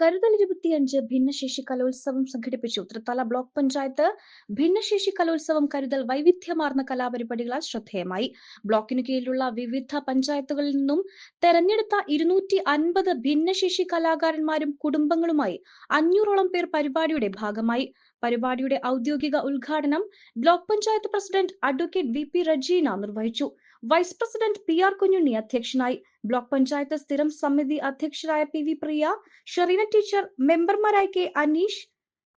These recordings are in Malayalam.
കരുതൽ ഇരുപത്തിയഞ്ച് ഭിന്നശേഷി കലോത്സവം സംഘടിപ്പിച്ചു. തൃത്തല ബ്ലോക്ക് പഞ്ചായത്ത് ഭിന്നശേഷി കലോത്സവം കരുതൽ വൈവിധ്യമാർന്ന കലാപരിപാടികളാൽ ശ്രദ്ധേയമായി. ബ്ലോക്കിനു കീഴിലുള്ള വിവിധ പഞ്ചായത്തുകളിൽ നിന്നും തെരഞ്ഞെടുത്ത ഇരുന്നൂറ്റി അൻപത് ഭിന്നശേഷി കലാകാരന്മാരും കുടുംബങ്ങളുമായി അഞ്ഞൂറോളം പേർ പരിപാടിയുടെ ഭാഗമായി. പരിപാടിയുടെ ഔദ്യോഗിക ഉദ്ഘാടനം block panchayat president advocate V P Rejina നിർവഹിച്ചു. Vice president P R Kunjunni അധ്യക്ഷനായി ബ്ലോക്ക് പഞ്ചായത്ത് സ്ഥിരം സമിതി അധ്യക്ഷരായ P V Priya Sherina teacher മെമ്പർമാരായ K Aneesh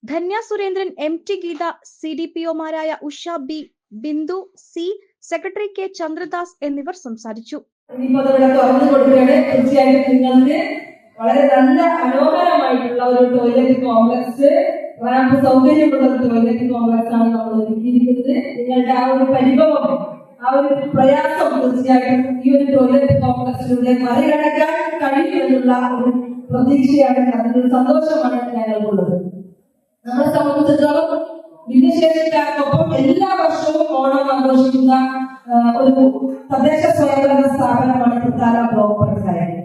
Dhanya Surendran M T Geetha C D P ഒമാരായ Usha B Bindu C secretary K Chandradas എന്നിവർ സംസാരിച്ചു. നിങ്ങൾക്ക് വളരെ നല്ല മനോഹരമായിട്ടുള്ള ഒരു ടോയ്ലറ്റ് കോംപ്ലക്സ് റാമ്പ് സൗകര്യമുള്ള ഒരു ടോയ്ലറ്റ് കോംപ്ലക്സ് ആണ് നമ്മൾ ഒരുക്കിയിരിക്കുന്നത്. നിങ്ങളുടെ ആ ഒരു പരിഭവം ആ ഒരു പ്രയാസം തീർച്ചയായിട്ടും ഈ ഒരു ടോയ്ലറ്റ് കോംപ്ലക്സിലൂടെ മറികടക്കാൻ കഴിയുമെന്നുള്ള ഒരു പ്രതീക്ഷയാണ് അതിനൊരു സന്തോഷമാണ് ഞങ്ങൾക്കുള്ളത്. നമ്മളെ സംബന്ധിച്ചിടത്തോളം ഭിന്നശേഷിക്കാർക്കൊപ്പം എല്ലാ വർഷവും ഓണം ആഘോഷിക്കുന്ന ഒരു തദ്ദേശ സ്വയംഭരണ സ്ഥാപനമാണ് തൃത്താല ബ്ലോക്ക് പഞ്ചായത്ത്.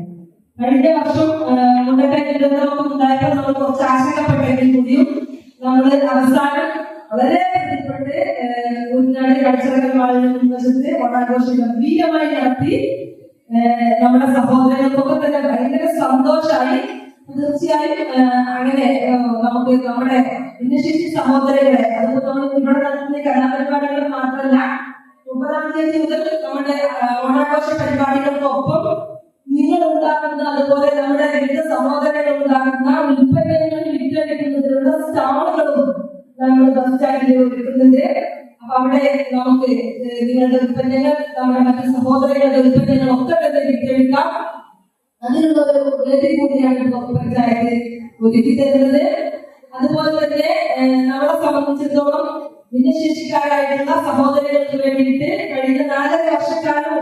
കഴിഞ്ഞ വർഷം മുണ്ടക്കൈ ദുരന്തമൊക്കെ ഉണ്ടായപ്പോൾ നമ്മൾ കുഞ്ഞാട് കൾച്ചറൽ മാളിന് മുൻവശത്ത് ഓണാഘോഷം ഗംഭീരമായി നടത്തി നമ്മുടെ സഹോദരങ്ങൾക്കൊക്കെ തന്നെ ഭയങ്കര സന്തോഷമായി തീർച്ചയായും അങ്ങനെ നമുക്ക് നമ്മുടെ ഭിന്നശേഷി സഹോദരങ്ങളെ അതുപോലെ നമ്മൾ ഇവിടെ നടത്തുന്ന കലാപരിപാടികൾ മാത്രമല്ല മുപ്പതാം തീയതി മുതൽ നമ്മുടെ ഓണാഘോഷ പരിപാടികൾക്കൊപ്പം നിങ്ങൾ ഉണ്ടാക്കുന്ന അതുപോലെ നമ്മുടെ വിവിധ സഹോദരങ്ങൾ ഉണ്ടാക്കുന്ന ഉൽപ്പന്നങ്ങൾ വിറ്റഴിക്കുന്നതിനുള്ള സ്റ്റാളുകളും നമ്മൾ ബസ് സ്റ്റാൻഡിൽ ഒരുക്കുന്നുണ്ട് അവിടെ നമുക്ക് നിങ്ങളുടെ ഉൽപ്പന്നങ്ങൾ നമ്മുടെ മറ്റു സഹോദരങ്ങളുടെ ഉൽപ്പന്നങ്ങൾ ഒക്കെ തന്നെ വിറ്റഴിക്കാം അതിനുള്ള ഒരു വേദി കൂടിയാണ് പഞ്ചായത്ത് ഒരുക്കി തരുന്നത് അതുപോലെ തന്നെ നമ്മളെ സംബന്ധിച്ചിടത്തോളം ഭിന്നശേഷിക്കാരായിട്ടുള്ള സഹോദരങ്ങൾക്ക് വേണ്ടിയിട്ട് കഴിഞ്ഞ നാലര വർഷക്കാലം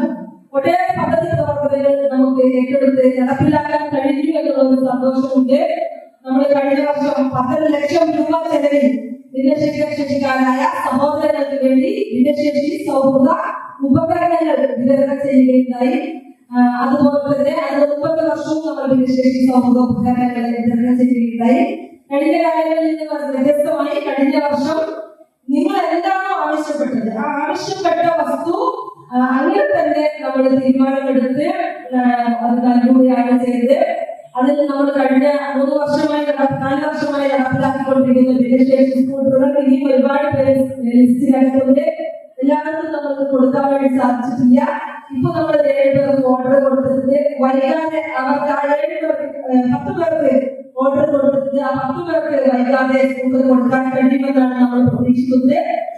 ഒട്ടേറെ പദ്ധതി പ്രവർത്തനങ്ങൾ നമുക്ക് ഏറ്റെടുത്ത് നടപ്പിലാക്കാൻ കഴിഞ്ഞു എന്നുള്ള ഒരു സന്തോഷമുണ്ട്. നമ്മൾ കഴിഞ്ഞ വർഷം പത്തര ലക്ഷം രൂപ ചെലവിൽ ഭിന്നശേഷിക്കാരായ സഹോദരങ്ങൾക്ക് വേണ്ടി ഭിന്നശേഷി സൗഹൃദ ഉപകരണങ്ങൾ വിതരണം ചെയ്യുകയുണ്ടായി. അതുപോലെ തന്നെ അത് മുപ്പത് വർഷവും നമ്മൾ ഭിന്നശേഷി സൗഹൃദ ഉപകരണങ്ങൾ വിതരണം ചെയ്യുകയുണ്ടായി. കഴിഞ്ഞ കാലങ്ങളിൽ നിന്ന് വ്യത്യസ്തമായി കഴിഞ്ഞ വർഷം നിങ്ങൾ എന്താണോ ആവശ്യപ്പെട്ടത് ആ ആവശ്യപ്പെട്ട വസ്തു അങ്ങനെ തന്നെ നമ്മൾ തീരുമാനമെടുത്ത് അത് നൽകുകയാണ് ചെയ്തത് അതിൽ നമ്മൾ കഴിഞ്ഞ മൂന്ന് വർഷമായി നട- നാല് വർഷമായി നടപ്പിലാക്കിക്കൊണ്ടിരിക്കുന്ന ഭിന്നശേഷി സ്കൂട്ടറുകൾ ഇനിയും ഒരുപാട് പേര് ലിസ്റ്റിലായിട്ടുണ്ട് എല്ലാവർക്കും നമുക്ക് കൊടുക്കാൻ വേണ്ടി സാധിച്ചിട്ടില്ല ഇപ്പൊ നമ്മൾ ഏഴ് പേർക്ക് ഓർഡർ കൊടുത്തിട്ടുണ്ട് വൈകാതെ അവർക്ക് ആ ഏഴ് പേർക്ക് ഏ, പത്ത് പേർക്ക് ഓർഡർ കൊടുത്തിട്ടുണ്ട് ആ പത്ത് പേർക്ക് വൈകാതെ സ്കൂട്ടർ കൊടുക്കാൻ കഴിയുമെന്നാണ് നമ്മൾ പ്രതീക്ഷിക്കുന്നത്